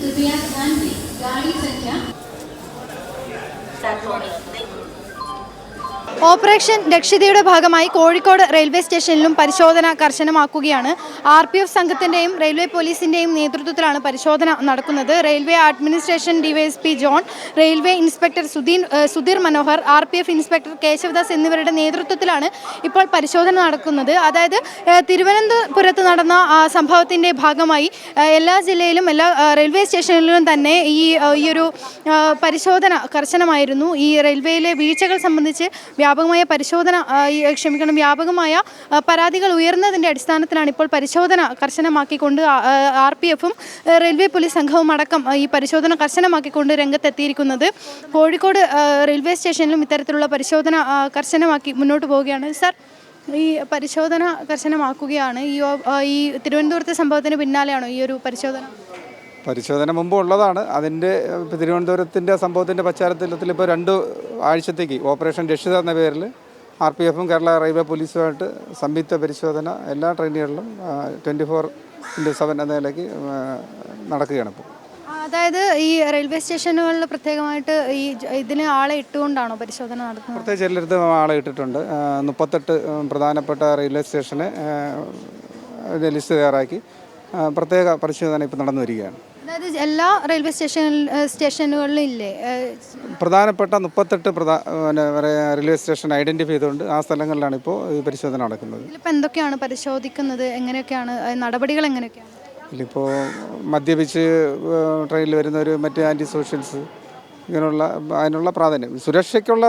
कृपया ध्यान दें। गाड़ी संख्या ഓപ്പറേഷൻ രക്ഷിതയുടെ ഭാഗമായി കോഴിക്കോട് റെയിൽവേ സ്റ്റേഷനിലും പരിശോധന കർശനമാക്കുകയാണ്. ആർ പി എഫ് സംഘത്തിന്റെയും റെയിൽവേ പോലീസിന്റെയും നേതൃത്വത്തിലാണ് പരിശോധന നടക്കുന്നത്. Railway administration DYSP John railway inspector ഏഹ് Sudheer Manohar R P F inspector Keshavdas എന്നിവരുടെ നേതൃത്വത്തിലാണ് ഇപ്പോൾ പരിശോധന നടക്കുന്നത്. അതായത് തിരുവനന്തപുരത്ത് നടന്ന സംഭവത്തിന്റെ ഭാഗമായി എല്ലാ ജില്ലയിലും എല്ലാ റെയിൽവേ സ്റ്റേഷനിലും തന്നെ ഈ ഈയൊരു പരിശോധന കർശനമായിരുന്നു. ഈ റെയിൽവേയിലെ വീഴ്ചകൾ സംബന്ധിച്ച് വ്യാപകമായ പരിശോധന ക്ഷമിക്കണം വ്യാപകമായ പരാതികൾ ഉയർന്നതിന്റെ അടിസ്ഥാനത്തിലാണ് ഇപ്പോൾ പരിശോധന കർശനമാക്കിക്കൊണ്ട് ആർ പി എഫും റെയിൽവേ പോലീസ് സംഘവും അടക്കം ഈ പരിശോധന കർശനമാക്കിക്കൊണ്ട് രംഗത്തെത്തിയിരിക്കുന്നത്. കോഴിക്കോട് റെയിൽവേ സ്റ്റേഷനിലും ഇത്തരത്തിലുള്ള പരിശോധന കർശനമാക്കി മുന്നോട്ട് പോവുകയാണ്. സാർ ഈ പരിശോധന കർശനമാക്കുകയാണ്. ഈ ഈ തിരുവനന്തപുരത്തെ സംഭവത്തിന് പിന്നാലെയാണോ ഈ ഒരു പരിശോധന? പരിശോധന മുമ്പ് ഉള്ളതാണ്. അതിന്റെ തിരുവനന്തപുരത്തിന്റെ സംഭവത്തിന്റെ പശ്ചാത്തലത്തിൽ ഇപ്പോൾ രണ്ട് ആഴ്ചത്തേക്ക് ഓപ്പറേഷൻ രക്ഷിത എന്ന പേരിൽ ആർ പി എഫും കേരള റെയിൽവേ പോലീസുമായിട്ട് സംയുക്ത പരിശോധന എല്ലാ ട്രെയിനുകളിലും ട്വന്റി ഫോർ ഇന്റു സെവൻ എന്ന നിലയ്ക്ക് നടക്കുകയാണ് ഇപ്പോൾ അതായത് ഈ റെയിൽവേ സ്റ്റേഷനുകളിൽ പ്രത്യേകമായിട്ട് ഈ ഇതിന് ആളെ ഇട്ടുകൊണ്ടാണോ പരിശോധന നടത്തുന്നത് പ്രത്യേകിച്ച് എല്ലായിടത്തും ആളെ ഇട്ടിട്ടുണ്ട്. മുപ്പത്തെട്ട് പ്രധാനപ്പെട്ട റെയിൽവേ സ്റ്റേഷന് ലിസ്റ്റ് തയ്യാറാക്കി. പ്രത്യേക പരിശോധന ഇപ്പോൾ നടന്നു വരികയാണ്. അതായത് എല്ലാ റെയിൽവേ സ്റ്റേഷൻ സ്റ്റേഷനുകളിലും ഇല്ലേ? പ്രധാനപ്പെട്ട മുപ്പത്തെട്ട് പ്രധാ പിന്നെ റെയിൽവേ സ്റ്റേഷൻ ഐഡന്റിഫൈ ചെയ്തുകൊണ്ട് ആ സ്ഥലങ്ങളിലാണ് ഇപ്പോൾ പരിശോധന നടക്കുന്നത്. ഇതിലിപ്പോൾ എന്തൊക്കെയാണ് പരിശോധിക്കുന്നത്? എങ്ങനെയൊക്കെയാണ് നടപടികൾ എങ്ങനെയൊക്കെയാണ്? ഇതിലിപ്പോൾ മദ്യപിച്ച് ട്രെയിനിൽ വരുന്നവർ മറ്റ് ആന്റി സോഷ്യൽസ് ഇങ്ങനെയുള്ള അതിനുള്ള പ്രാധാന്യം. സുരക്ഷയ്ക്കുള്ള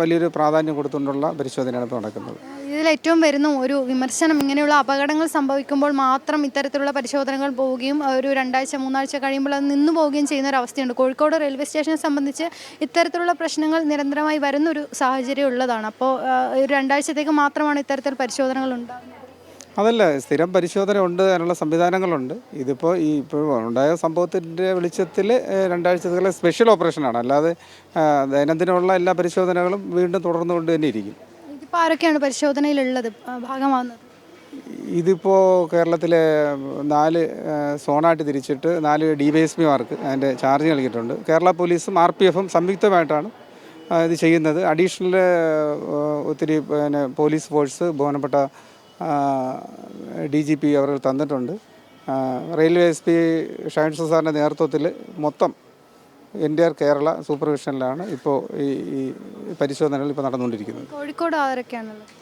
വലിയൊരു പ്രാധാന്യം കൊടുത്തുകൊണ്ടുള്ള പരിശോധനയാണ് ഇപ്പോൾ നടക്കുന്നത്. ഇതിൽ ഏറ്റവും വരുന്ന ഒരു വിമർശനം ഇങ്ങനെയുള്ള അപകടങ്ങൾ സംഭവിക്കുമ്പോൾ മാത്രം ഇത്തരത്തിലുള്ള പരിശോധനകൾ പോവുകയും ഒരു രണ്ടാഴ്ച മൂന്നാഴ്ച കഴിയുമ്പോൾ അത് നിന്നു പോവുകയും ചെയ്യുന്ന ഒരു അവസ്ഥയുണ്ട്. കോഴിക്കോട് റെയിൽവേ സ്റ്റേഷനെ സംബന്ധിച്ച് ഇത്തരത്തിലുള്ള പ്രശ്നങ്ങൾ നിരന്തരമായി വരുന്ന ഒരു സാഹചര്യം ഉള്ളതാണ്. അപ്പോൾ ഒരു രണ്ടാഴ്ചത്തേക്ക് മാത്രമാണ് ഇത്തരത്തിൽ പരിശോധനകൾ ഉണ്ടാകുന്നത് അതല്ല സ്ഥിരം പരിശോധന ഉണ്ട് അതിനുള്ള സംവിധാനങ്ങളുണ്ട്. ഇതിപ്പോൾ ഈ ഇപ്പോൾ ഉണ്ടായ സംഭവത്തിന്റെ വെളിച്ചത്തിൽ രണ്ടാഴ്ചത്തേക്കുള്ള സ്പെഷ്യൽ ഓപ്പറേഷനാണ്. അല്ലാതെ ദൈനംദിനമുള്ള എല്ലാ പരിശോധനകളും വീണ്ടും തുടർന്നുകൊണ്ട് തന്നെ ഇരിക്കും. ഇതിപ്പോൾ ആരൊക്കെയാണ് പരിശോധനയിലുള്ളത്? ഭാഗമാകുന്നത് ഇതിപ്പോൾ കേരളത്തിലെ നാല് സോണായിട്ട് തിരിച്ചിട്ട് നാല് ഡി വൈ എസ് പിമാർക്ക് അതിന്റെ ചാർജ് നൽകിയിട്ടുണ്ട്. കേരള പോലീസും ആർ പി എഫും സംയുക്തമായിട്ടാണ് ഇത് ചെയ്യുന്നത്. അഡീഷണൽ ഒത്തിരി പിന്നെ പോലീസ് ഫോഴ്സ് ബഹുമാനപ്പെട്ട ഡി ജി പി അവർ തന്നിട്ടുണ്ട്. റെയിൽവേ എസ് പി ഷൈൻസ് സാറിന്റെ നേതൃത്വത്തിൽ മൊത്തം എൻ ഡി ആർ കേരള സൂപ്പർവിഷനിലാണ് ഇപ്പോൾ ഈ ഈ പരിശോധനകൾ ഇപ്പോൾ നടന്നുകൊണ്ടിരിക്കുന്നത്. Kozhikode ആരൊക്കെയാണുള്ളത്?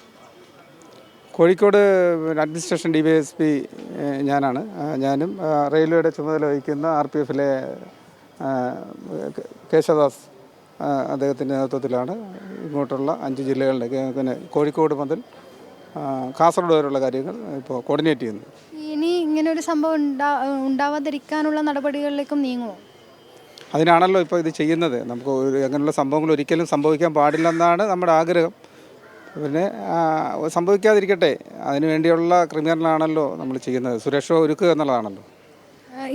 Kozhikode administration D Y S P ഞാനാണ്. ഞാനും റെയിൽവേയുടെ ചുമതല വഹിക്കുന്ന ആർ പി എഫിലെ കേശവദാസ് അദ്ദേഹത്തിന്റെ നേതൃത്വത്തിലാണ് ഇങ്ങോട്ടുള്ള അഞ്ച് ജില്ലകളുടെ പിന്നെ കോഴിക്കോട് മുതൽ കാസർഗോഡ് വരെയുള്ള കാര്യങ്ങൾ ഇപ്പോൾ കോർഡിനേറ്റ് ചെയ്യുന്നു. ഇനി ഇങ്ങനെ ഒരു സംഭവം ഉണ്ടാ ഉണ്ടാവാതിരിക്കാനുള്ള നടപടികളിലേക്കും നീങ്ങുമോ? അതിനാണല്ലോ ഇപ്പോൾ ഇത് ചെയ്യുന്നത്. നമുക്ക് അങ്ങനെയുള്ള സംഭവങ്ങൾ ഒരിക്കലും സംഭവിക്കാൻ പാടില്ലെന്നാണ് നമ്മുടെ ആഗ്രഹം. പിന്നെ സംഭവിക്കാതിരിക്കട്ടെ. അതിനു വേണ്ടിയുള്ള ക്രമീകരണമാണല്ലോ നമ്മൾ ചെയ്യുന്നത്. സുരക്ഷ ഒരുക്കുക എന്നുള്ളതാണല്ലോ.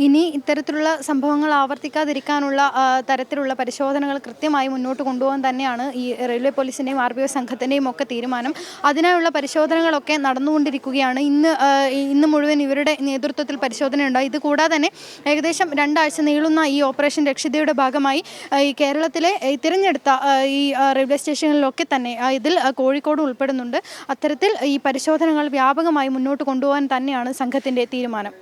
ഇനി ഇത്തരത്തിലുള്ള സംഭവങ്ങൾ ആവർത്തിക്കാതിരിക്കാനുള്ള തരത്തിലുള്ള പരിശോധനകൾ കൃത്യമായി മുന്നോട്ട് കൊണ്ടുപോകാൻ തന്നെയാണ് ഈ റെയിൽവേ പോലീസിന്റെയും ആർ ബി ഒ സംഘത്തിന്റെയും ഒക്കെ തീരുമാനം. അതിനായുള്ള പരിശോധനകളൊക്കെ നടന്നുകൊണ്ടിരിക്കുകയാണ്. ഇന്ന് ഇന്ന് മുഴുവൻ ഇവരുടെ നേതൃത്വത്തിൽ പരിശോധനയുണ്ടായി. ഇത് കൂടാതെ തന്നെ ഏകദേശം രണ്ടാഴ്ച നീളുന്ന ഈ ഓപ്പറേഷൻ രക്ഷിതയുടെ ഭാഗമായി ഈ കേരളത്തിലെ തിരഞ്ഞെടുത്ത ഈ റെയിൽവേ സ്റ്റേഷനുകളിലൊക്കെ തന്നെ ഇതിൽ കോഴിക്കോട് ഉൾപ്പെടുന്നുണ്ട്. അത്തരത്തിൽ ഈ പരിശോധനകൾ വ്യാപകമായി മുന്നോട്ട് കൊണ്ടുപോകാൻ തന്നെയാണ് സംഘത്തിന്റെ തീരുമാനം.